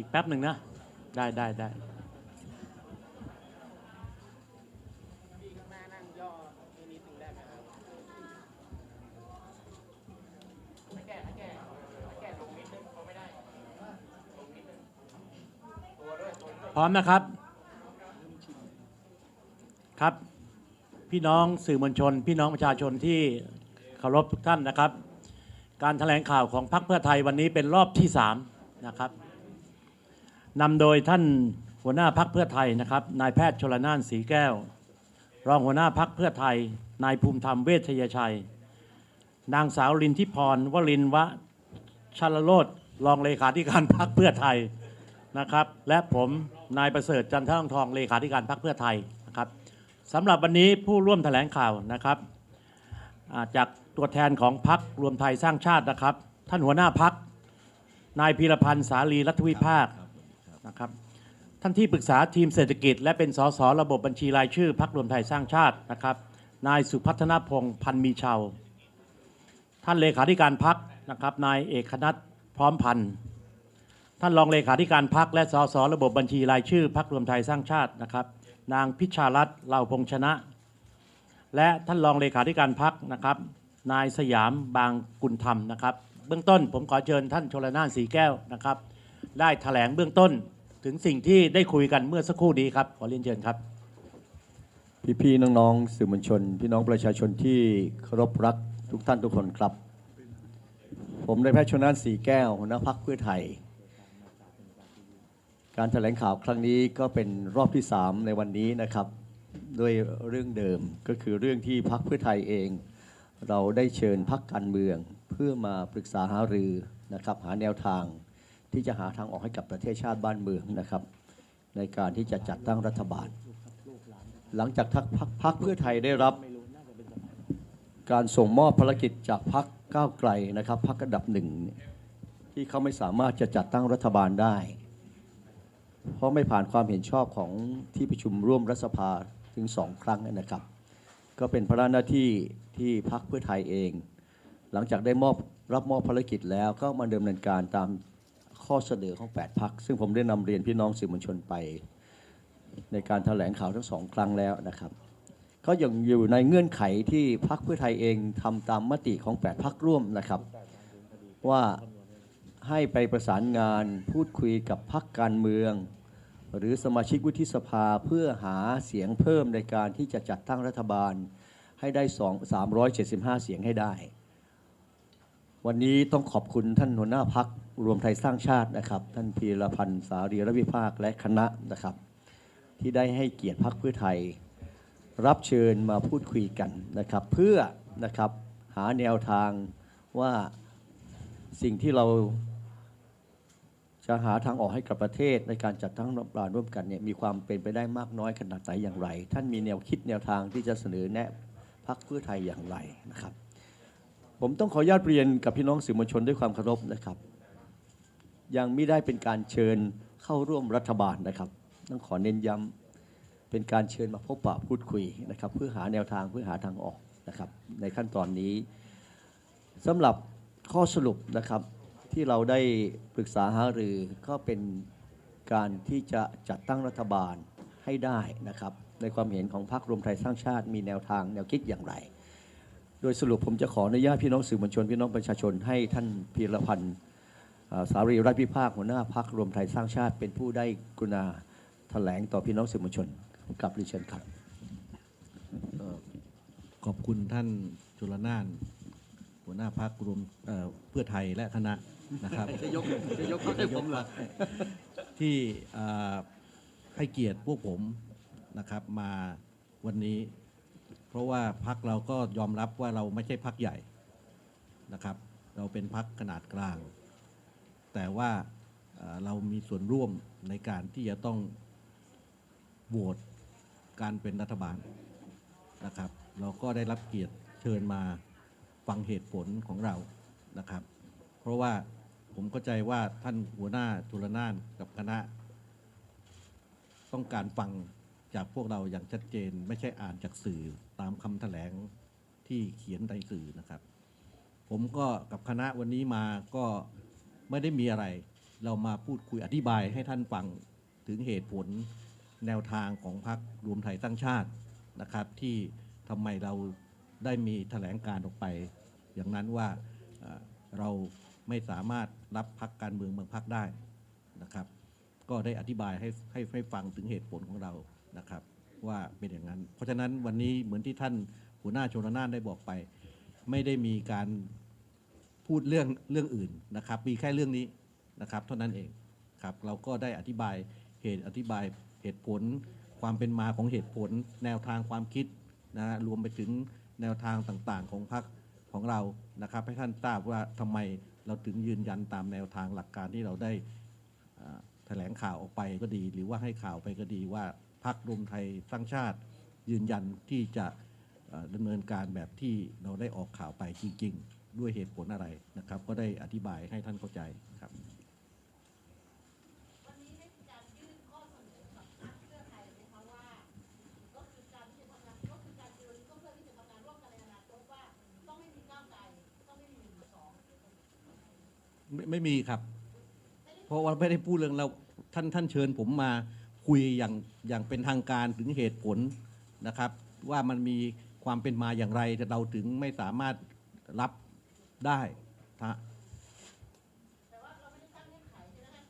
อีกแป๊บหนึ่งนะ ได้ได้ได้พร้อมนะครับ ครับ พี่น้องสื่อมวลชน พี่น้องประชาชนที่เคารพทุกท่านนะครับ การแถลงข่าวของพรรคเพื่อไทยวันนี้เป็นรอบที่สามนะครับ นำโดยท่านหัวหน้าพรรคเพื่อไทยนะครับ นายแพทย์ชลนานสีแก้ว รองหัวหน้าพรรคเพื่อไทย นายภูมิธรรมเวชยชัย นางสาวลินทิพรวลินวะชลโรธรองเลขาธิการพรรคเพื่อไทยนะครับ และผมนายประเสริฐจันทรทองทองเลขาธิการพรรคเพื่อไทยนะครับสำหรับวันนี้ผู้ร่วมแถลงข่าวนะครับาจากตัวแทนของพรรครวมไทยสร้างชาตินะครับ ท่านหัวหน้าพรรคนายพีรพันธ์สาลีรัฐวิภาค นะครับท่านที่ปรึกษาทีมเศรษฐกิจ และเป็นสสระบบบัญชีรายชื่อพรรครวมไทยสร้างชาตินะครับ นายสุพัฒนพงศ์พันมีชาวท่านเลขาธิการพรรคนะครับ นายเอกนัทพร้อมพันธ์ท่านรองเลขาธิการพักและสสระบบบัญชีรายชื่อพักรวมไทยสร้างชาตินะครับ นางพิชารัตน์เหล่าพงชนะ และท่านรองเลขาธิการพักนะครับ นายสยามบางกุลธรรมนะครับ เบื้องต้นผมขอเชิญท่านชลนานสีแก้วนะครับ ได้แถลงเบื้องต้น ถึงสิ่งที่ได้คุยกันเมื่อสักครู่นี้ครับ ขอเรียนเชิญครับ พี่ๆน้องๆสื่อมวลชน พี่น้องประชาชนที่เคารพรักทุกท่านทุกคนครับ ผมนายแพทย์ชนน่านสีแก้วหัวหน้าพักเพื่อไทย การแถลงข่าวครั้งนี้ก็เป็นรอบที่ 3 ในวันนี้นะครับด้วยเรื่องเดิมก็คือเรื่องที่พักเพื่อไทยเอง เราได้เชิญพักการเมือง เพื่อมาปรึกษาหารือนะครับหาแนวทาง ที่จะหาทางออกให้กับประเทศชาติบ้านเมืองนะครับ ในการที่จะจัดตั้งรัฐบาล หลังจากทักพักพักเพื่อไทยได้รับ การส่งมอบภารกิจจากพักก้าวไกลนะครับพักอันดับหนึ่งที่เขาไม่สามารถจะจัดตั้งรัฐบาลได้ เพราะไม่ผ่านความเห็นชอบของที่ประชุมร่วมรัฐสภาถึงสองครั้งนะครับ ก็เป็นพระหน้าที่ที่พักเพื่อไทยเอง หลังจากได้มอบรับมอบภารกิจแล้วก็มาดำเนินการตาม ข้อเสนอของ 8 พัก ซึ่งผมได้นำเรียนพี่น้องสื่อมวลชนไป ในการแถลงข่าวทั้งสองครั้งแล้วนะครับ ก็ยังอยู่ในเงื่อนไขที่พักเพื่อไทยเองทำตามมติของ 8 พักร่วมนะครับ ว่าให้ไปประสานงานพูดคุยกับพักการเมือง หรือสมาชิกวุฒิสภาเพื่อหาเสียงเพิ่มในการที่จะจัดตั้งรัฐบาลให้ได้ 2 375 เสียงให้ได้ วันนี้ต้องขอบคุณท่านหัวหน้าพัก รวมไทยสร้างชาตินะครับ ท่านพีรพันธ์สารีรวิภาคและคณะนะครับ ที่ได้ให้เกียรติพักเพื่อไทย รับเชิญมาพูดคุยกันนะครับ เพื่อนะครับหาแนวทางว่าสิ่งที่เราจะหาทางออกให้กับประเทศในการจัดตั้งรัฐบาลร่วมกันเนี่ยมีความเป็นไปได้มากน้อยขนาดไหนอย่างไร ท่านมีแนวคิดแนวทางที่จะเสนอแนะพักเพื่อไทยอย่างไรนะครับ ผมต้องขออนุญาตเรียนกับพี่น้องสื่อมวลชนด้วยความเคารพนะครับ ยังไม่ได้เป็นการเชิญเข้าร่วมรัฐบาลนะครับต้องขอเน้นย้ำเป็นการเชิญมาพบปะพูดคุยนะครับ เพื่อหาแนวทางเพื่อหาทางออกนะครับ ในขั้นตอนนี้สำหรับข้อสรุปนะครับที่เราได้ปรึกษาหารือก็เป็นการที่จะจัดตั้งรัฐบาลให้ได้นะครับ ในความเห็นของพรรครวมไทยสร้างชาติมีแนวทางแนวคิดอย่างไร โดยสรุปผมจะขออนุญาตพี่น้องสื่อมวลชนพี่น้องประชาชนให้ท่านพีรพันธ์ สารีรัฐพิภาคหัวหน้าพรรครวมไทยสร้างชาติเป็นผู้ได้กรุณาแถลงต่อพี่น้องสื่อมวลชนกับเรียนเชิญครับขอบคุณท่านจุลนาน หัวหน้าพักรวมเเพื่อไทยและคณะนะครับจะยกจะยกให้ผมหรอที่ให้เกียรติพวกผมนะครับมาวันนี้ เพราะว่าพักเราก็ยอมรับว่าเราไม่ใช่พักใหญ่นะครับ เราเป็นพักขนาดกลาง แต่ว่าเรามีส่วนร่วมในการที่จะต้องโหวตการเป็นรัฐบาลนะครับ เราก็ได้รับเกียรติเชิญมาฟังเหตุผลของเรานะครับ เพราะว่าผมเข้าใจว่าท่านหัวหน้าจุลนานกับคณะ ต้องการฟังจากพวกเราอย่างชัดเจน ไม่ใช่อ่านจากสื่อตามคำแถลงที่เขียนในสื่อนะครับ ผมก็กับคณะวันนี้มาก็ ไม่ได้มีอะไร เรามาพูดคุยอธิบายให้ท่านฟังถึงเหตุผลแนวทางของพรรครวมไทยสร้างชาตินะครับ ที่ทำไมเราได้มีแถลงการออกไป อย่างนั้นว่าเราไม่สามารถรับพักการเมืองบางพักได้นะครับ ก็ได้อธิบายให้ให้ให้ฟังถึงเหตุผลของเรานะครับ ว่าเป็นอย่างนั้น เพราะฉะนั้นวันนี้เหมือนที่ท่านหัวหน้าชนละนานได้บอกไป ไม่ได้มีการ พูดเรื่องเรื่องอื่นนะครับ มีแค่เรื่องนี้นะครับเท่านั้นเองครับ เราก็ได้อธิบายเหตุอธิบายเหตุผล ความเป็นมาของเหตุผล แนวทางความคิดนะฮะรวมไปถึงแนวทางต่างๆ ของพรรคของเรานะครับ ให้ท่านทราบว่าทำไมเราถึงยืนยันตามแนวทางหลักการที่เราได้แถลงข่าวออกไปก็ดี หรือว่าให้ข่าวไปก็ดีว่าพรรครวมไทยสร้างชาติ ยืนยันที่จะดำเนินการแบบที่เราได้ออกข่าวไปจริง ๆ ด้วยเหตุผลอะไรนะครับ ก็ได้อธิบายให้ท่านเข้าใจครับไม่ไทยนะคะว่าก็คือการที่จะทำงานก็คือการเจรจาเพื่อที่จะทำงานร่วมกันในอนาคตว่าต้องไม่มีก้าวไกลต้องไม่มีหนึ่งสองไม่ไม่มีครับ เพราะว่าไม่ได้พูดเรื่องเราท่านท่านเชิญผมมาคุยอย่างอย่างเป็นทางการถึงเหตุผลนะครับ ว่ามันมีความเป็นมาอย่างไรแต่เราถึงไม่สามารถรับ ได้นะ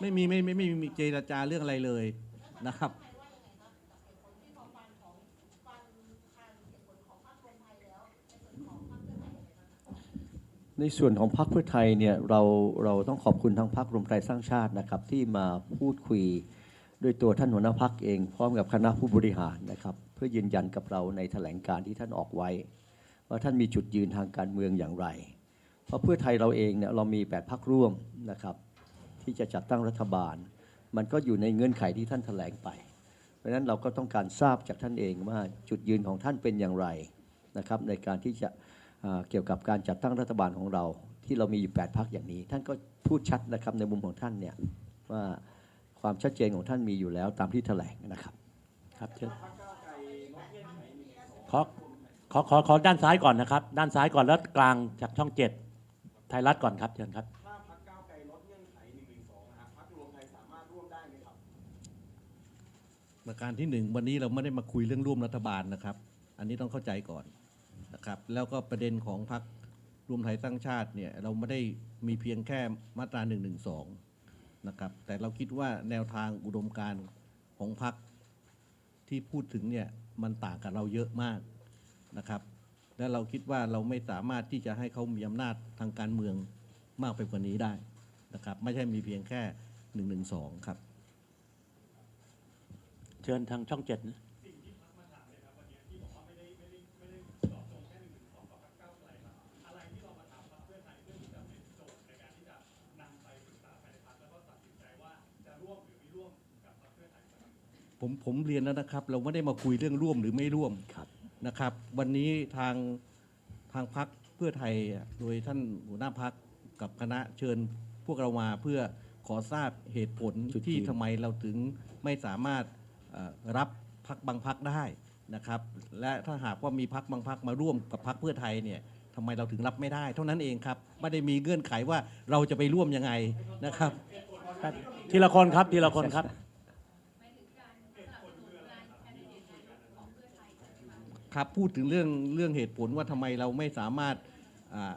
ไม่มีไม่ไม่ไม่มีเจรจาเรื่องอะไรเลยนะครับในส่วนของพรรคเพื่อไทยเนี่ยเราเราต้องขอบคุณทั้งพรรครวมไทยสร้างชาตินะครับ ที่มาพูดคุยด้วยตัวท่านหัวหน้าพรรคเอง พร้อมกับคณะผู้บริหารนะครับ เพื่อยืนยันกับเราในแถลงการที่ท่านออกไว้ ว่าท่านมีจุดยืนทางการเมืองอย่างไร เพราะเพื่อไทยเราเองเนี่ยเรามี 8พรรคร่วมนะครับที่จะจัดตั้งรัฐบาล มันก็อยู่ในเงื่อนไขที่ท่านแถลงไป เพราะฉะนั้นเราก็ต้องการทราบจากท่านเองว่าจุดยืนของท่านเป็นอย่างไรนะครับในการที่จะเกี่ยวกับการจัดตั้งรัฐบาลของเรา ที่เรามีอยู่ 8พักอย่างนี้ ท่านก็พูดชัดนะครับในมุมของท่านเนี่ยว่าความชัดเจนของท่านมีอยู่แล้วตามที่แถลงนะครับครับเชิญขอขอขอด้านซ้ายก่อนนะครับ ด้านซ้ายก่อนแล้วกลางจากช่องเจ็ด ทยรัฐก่อนครับเชิญครับ ถ้าพักก้าวไกลลดเงื่อนไขหนึ่งหนึ่งสองนะฮะพักรวมไทยสามารถร่วมได้ไหมครับ ประการที่หนึ่งวันนี้เราไม่ได้มาคุยเรื่องร่วมรัฐบาลนะครับ อันนี้ต้องเข้าใจก่อนนะครับ แล้วก็ประเด็นของพรรครวมไทยสร้างชาติเนี่ยเราไม่ได้มีเพียงแค่มาตรา1นึนะครับ แต่เราคิดว่าแนวทางอุดมการณ์ของพรรคที่พูดถึงเนี่ยมันต่างกับเราเยอะมากนะครับ และเราคิดว่าเราไม่สามารถที่จะให้เขามีอำนาจทางการเมืองมากไปกว่านี้ได้นะครับ ไม่ใช่มีเพียงแค่1นึครับ เชิญทางช่องเจ็ดนะผมผมเรียนแล้วนะครับ เราไม่ได้มาคุยเรื่องร่วมหรือไม่ร่วมครับ นะครับ วันนี้ทางทางพักเพื่อไทยอะโดยท่านหัวหน้าพักกับคณะเชิญพวกเรามาเพื่อขอทราบเหตุผลจุดยืนที่ทำไมเราถึงไม่สามารถเอ่อรับพักบางพักได้นะครับ และถ้าหากว่ามีพักบางพักมาร่วมกับพักเพื่อไทยเนี่ยทำไมเราถึงรับไม่ได้ เท่านั้นเองครับไม่ได้มีเงื่อนไขว่าเราจะไปร่วมยังไงนะครับ ทีละคนครับทีละคนครับ ครับพูดถึงเรื่องเรื่องเหตุผลว่าทำไมเราไม่สามารถอ่า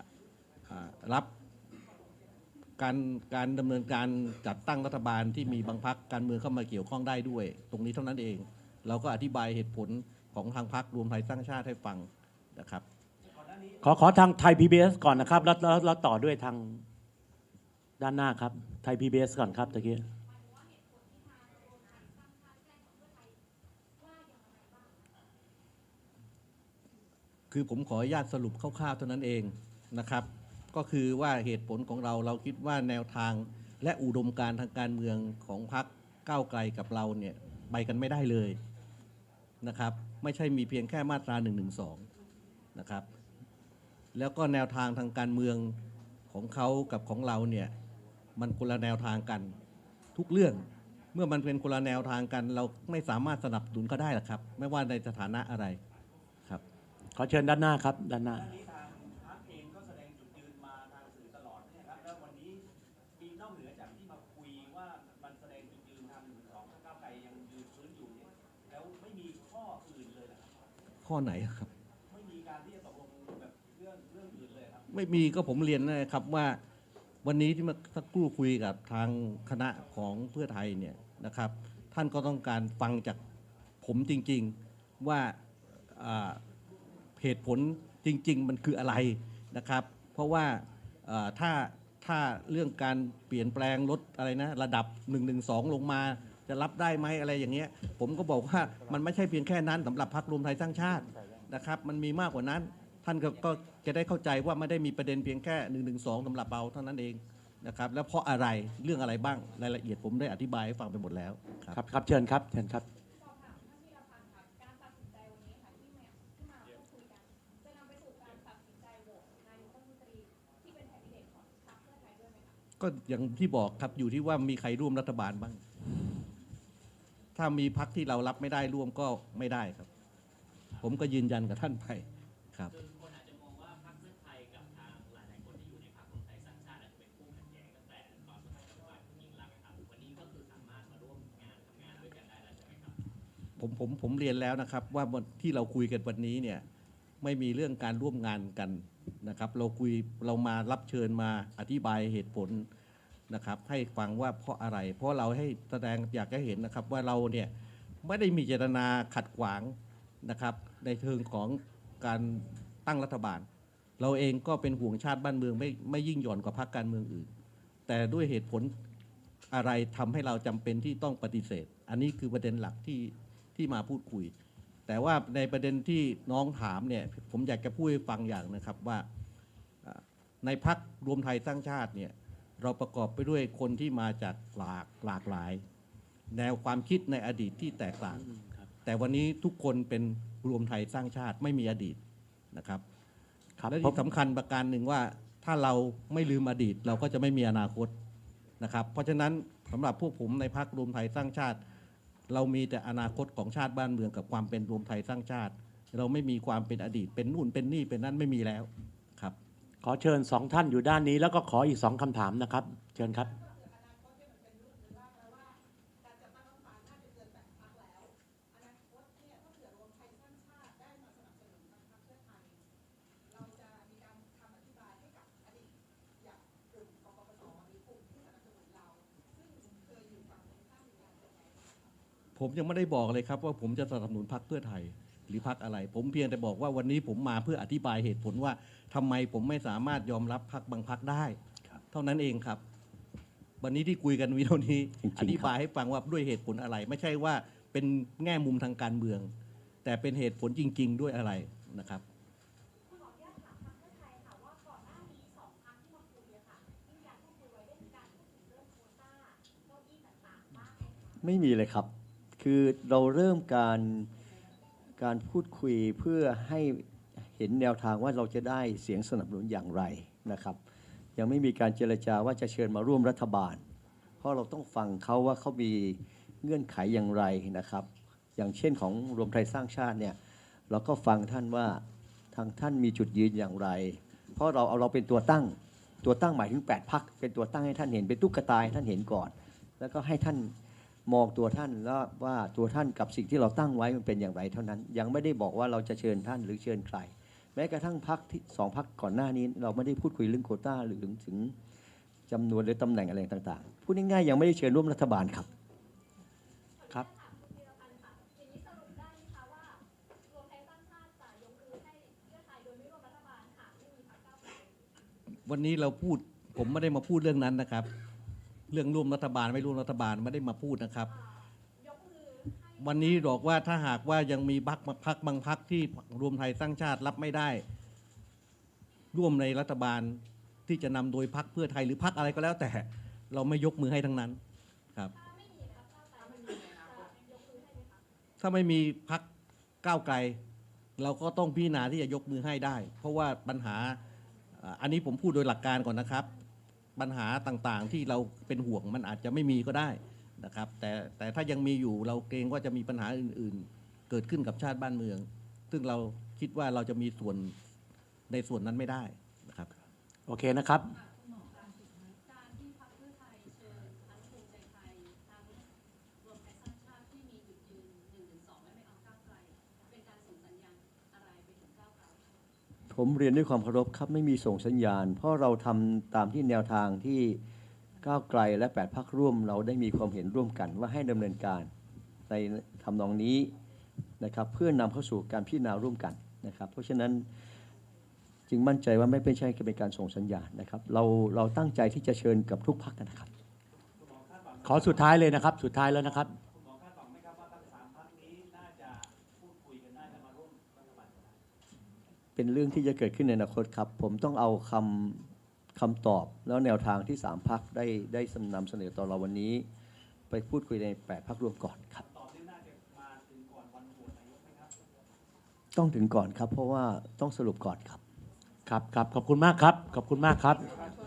อ่ารับการการดำเนินการจัดตั้งรัฐบาลที่มีบางพักการเมืองเข้ามาเกี่ยวข้องได้ด้วย ตรงนี้เท่านั้นเอง เราก็อธิบายเหตุผลของทางพักรวมไทยสร้างชาติให้ฟังนะครับ ขอขอทางไทย PBS ก่อนนะครับ แล้วแล้วแล้วต่อด้วยทางด้านหน้าครับไทย PBS ก่อนครับตะกี้ คือผมขออนุญาตสรุปคร่าวๆเท่านั้นเองนะครับ ก็คือว่าเหตุผลของเราเราคิดว่าแนวทางและอุดมการทางการเมืองของพรรคก้าวไกลกับเราเนี่ยไปกันไม่ได้เลยนะครับ ไม่ใช่มีเพียงแค่มาตรา1นึนะครับ แล้วก็แนวทางทางการเมืองของเขากับของเราเนี่ยมันคนละแนวทางกันทุกเรื่องเมื่อมันเป็นคนละแนวทางกัน เราไม่สามารถสนับสนุนเขาได้หรอกครับ ไม่ว่าในสถานะอะไร ขอเชิญด้านหน้าครับ ด้านหน้านี้ทางพักเองก็แสดงจุดยืนมาทางสื่อตลอดเนี่ยครับแล้ววันนี้มีนอกเหนือจากที่มาคุยว่ามันแสดงจุดยืนทางหนึ่งสองก้าวไกลยังยืนพื้นอยู่เนี่ยแล้วไม่มีข้ออื่นเลยเหรอครับข้อไหนครับ ไม่มีการที่จะตกลงแบบเรื่องเรื่องอื่นเลยครับไม่มีก็ผมเรียนนะครับว่าวันนี้ที่มาสักครู่คุยกับทางคณะของเพื่อไทยเนี่ยนะครับ ท่านก็ต้องการฟังจากผมจริง ๆ ว่าอ่า เหตุผลจริง ๆ มันคืออะไรนะครับ เพราะว่าถ้าถ้าเรื่องการเปลี่ยนแปลงลดอะไรนะระดับ 1 1 2 ลงมาจะรับได้ไหมอะไรอย่างเงี้ย ผมก็บอกว่ามันไม่ใช่เพียงแค่นั้นสำหรับพรรครวมไทยสร้างชาตินะครับ มันมีมากกว่านั้น ท่านก็จะได้เข้าใจว่าไม่ได้มีประเด็นเพียงแค่1นึสำหรับเราเท่านั้นเองนะครับแล้วเพราะอะไรเรื่องอะไรบ้างรายละเอียดผมได้อธิบายให้ฟังไปหมดแล้วครับครับเชิญครับเชิญครับ ก็อย่างที่บอกครับอยู่ที่ว่ามีใครร่วมรัฐบาลบ้าง ถ้ามีพักที่เรารับไม่ได้ร่วมก็ไม่ได้ครับ ผมก็ยืนยันกับท่านไปครับคือคนอาจจะมองว่าพรรคเพื่อไทยกับทางหลายๆคนที่อยู่ในพรรครวมไทยสร้างชาติอาจจะเป็นคู่ขัดแย้งตั้งแต่ตอนสมัยรัฐบาลคุณยิ่งรักษณ์นะครับวันนี้ก็คือสามารถมาร่วมงานทำงานด้วยกันได้แล้วใช่ไหมครับ ผมผมผมเรียนแล้วนะครับ ว่าวันที่เราคุยกันวันนี้เนี่ย ไม่มีเรื่องการร่วมงานกันนะครับ เราคุยเรามารับเชิญมาอธิบายเหตุผลนะครับ ให้ฟังว่าเพราะอะไร เพราะเราให้แสดงอยากให้เห็นนะครับว่าเราเนี่ยไม่ได้มีเจตนาขัดขวางนะครับ ในเชิงของการตั้งรัฐบาล เราเองก็เป็นห่วงชาติบ้านเมืองไม่ไม่ยิ่งหย่อนกว่าพรรคการเมืองอื่น แต่ด้วยเหตุผลอะไรทำให้เราจำเป็นที่ต้องปฏิเสธ อันนี้คือประเด็นหลักที่ที่มาพูดคุย แต่ว่าในประเด็นที่น้องถามเนี่ยผมอยากจะพูดให้ฟังอย่างนะครับว่าอ่าในพักรวมไทยสร้างชาติเนี่ยเราประกอบไปด้วยคนที่มาจากหลากหลากหลาย แนวความคิดในอดีตที่แตกต่าง แต่วันนี้ทุกคนเป็นรวมไทยสร้างชาติไม่มีอดีตนะครับครับและผมที่สำคัญประการหนึ่งว่าถ้าเราไม่ลืมอดีตเราก็จะไม่มีอนาคตนะครับ เพราะฉะนั้นสำหรับพวกผมในพรรครวมไทยสร้างชาติ เรามีแต่อนาคตของชาติบ้านเมืองกับความเป็นรวมไทยสร้างชาติ เราไม่มีความเป็นอดีตเป็นนู่นเป็นนี่เป็นนั่นไม่มีแล้วครับ ขอเชิญสองท่านอยู่ด้านนี้แล้วก็ขออีกสองคำถามนะครับ เชิญครับ การจัดตั้งรัฐบาลน่าจะเกินแปดพักแล้ว อนาคตเนี่ยถ้าเผื่อรวมไทยสร้างชาติได้มาสนับสนุนทางพรรคเพื่อไทย เราจะมีการคำอธิบายให้กับอดีตอย่างกลุ่มกปปสหรือกลุ่มที่สนับสนุนเรา ซึ่งเคยอยู่ฝั่งตรงข้ามกันยังไง ผมยังไม่ได้บอกเลยครับว่าผมจะสนับสนุนพรรคเพื่อไทยหรือพรรคอะไร ผมเพียงแต่บอกว่าวันนี้ผมมาเพื่ออธิบายเหตุผลว่าทำไมผมไม่สามารถยอมรับพรรคบางพรรคได้ เท่านั้นเองครับ วันนี้ที่คุยกันวิดีโอนี้จริงๆอธิบายให้ฟังว่าด้วยเหตุผลอะไร ไม่ใช่ว่าเป็นแง่มุมทางการเมือง แต่เป็นเหตุผลจริง ๆ ด้วยอะไรนะครับคุณหมออนุญาตถามทางเพื่อไทยค่ะว่าก่อนหน้านี้สองพักที่มาคุยอะค่ะมีการพูดคุยไว้ได้มีการพูดถึงเรื่องโควต้าเก้าอี้ต่างๆบ้างไหมคะไม่มีเลยครับ คือเราเริ่มการการพูดคุยเพื่อให้เห็นแนวทางว่าเราจะได้เสียงสนับสนุนอย่างไรนะครับ ยังไม่มีการเจรจาว่าจะเชิญมาร่วมรัฐบาล เพราะเราต้องฟังเขาว่าเขามีเงื่อนไขอย่างไรนะครับ อย่างเช่นของรวมไทยสร้างชาติเนี่ยเราก็ฟังท่านว่าทางท่านมีจุดยืนอย่างไร เพราะเราเอาเราเป็นตัวตั้งตัวตั้งหมายถึง8พักเป็นตัวตั้งให้ท่านเห็นเป็นตุ๊กตาให้ท่านเห็นก่อน แล้วก็ให้ท่าน มองตัวท่านแล้วว่าตัวท่านกับสิ่งที่เราตั้งไว้มันเป็นอย่างไรเท่านั้น ยังไม่ได้บอกว่าเราจะเชิญท่านหรือเชิญใคร แม้กระทั่งพักที่สองพักก่อนหน้านี้ เราไม่ได้พูดคุยเรื่องโควต้าหรือถึงจำนวนหรือตำแหน่งอะไรต่างๆพูดง่ายๆยังไม่ได้เชิญร่วมรัฐบาลครับครับวันนี้เราพูดผมไม่ได้มาพูดเรื่องนั้นนะครับ เรื่องร่วมรัฐบาลไม่ร่วมรัฐบาลไม่ได้มาพูดนะครับ วันนี้บอกว่าถ้าหากว่ายังมีพักพักบางพักที่รวมไทยสร้างชาติรับไม่ได้ ร่วมในรัฐบาลที่จะนำโดยพักเพื่อไทยหรือพักอะไรก็แล้วแต่ เราไม่ยกมือให้ทั้งนั้นครับ ถ้าไม่มีพักก้าวไกล เราก็ต้องพิจารณาที่จะยกมือให้ได้ เพราะว่าปัญหาอันนี้ผมพูดโดยหลักการก่อนนะครับ ปัญหาต่างๆ ที่เราเป็นห่วงมันอาจจะไม่มีก็ได้นะครับ แต่แต่ถ้ายังมีอยู่เราเกรงว่าจะมีปัญหาอื่นๆ เกิดขึ้นกับชาติบ้านเมือง ซึ่งเราคิดว่าเราจะมีส่วนในส่วนนั้นไม่ได้นะครับ โอเคนะครับ การที่พรรคเพื่อไทยเชิญทั้งภูมิใจไท ผมเรียนด้วยความเคารพครับไม่มีส่งสัญญาณ เพราะเราทำตามที่แนวทางที่ก้าวไกลและ8พักร่วม เราได้มีความเห็นร่วมกันว่าให้ดำเนินการในทำนองนี้นะครับเพื่อนำเข้าสู่การพิจารณาร่วมกันนะครับ เพราะฉะนั้นจึงมั่นใจว่าไม่เป็นใช่เป็นการส่งสัญญาณนะครับ เราเราตั้งใจที่จะเชิญกับทุกพักนะครับ ขอสุดท้ายเลยนะครับ สุดท้ายแล้วนะครับ เป็นเรื่องที่จะเกิดขึ้นในอนาคตครับ ผมต้องเอาคำคำตอบแล้วแนวทางที่สามพักได้ได้นำเสนอต่อเราวันนี้ ไปพูดคุยในแปดพักร่วมก่อนครับต้องถึงก่อนครับ เพราะว่าต้องสรุปก่อนครับ ครับครับขอบคุณมากครับ ขอบคุณมากครับประชาชน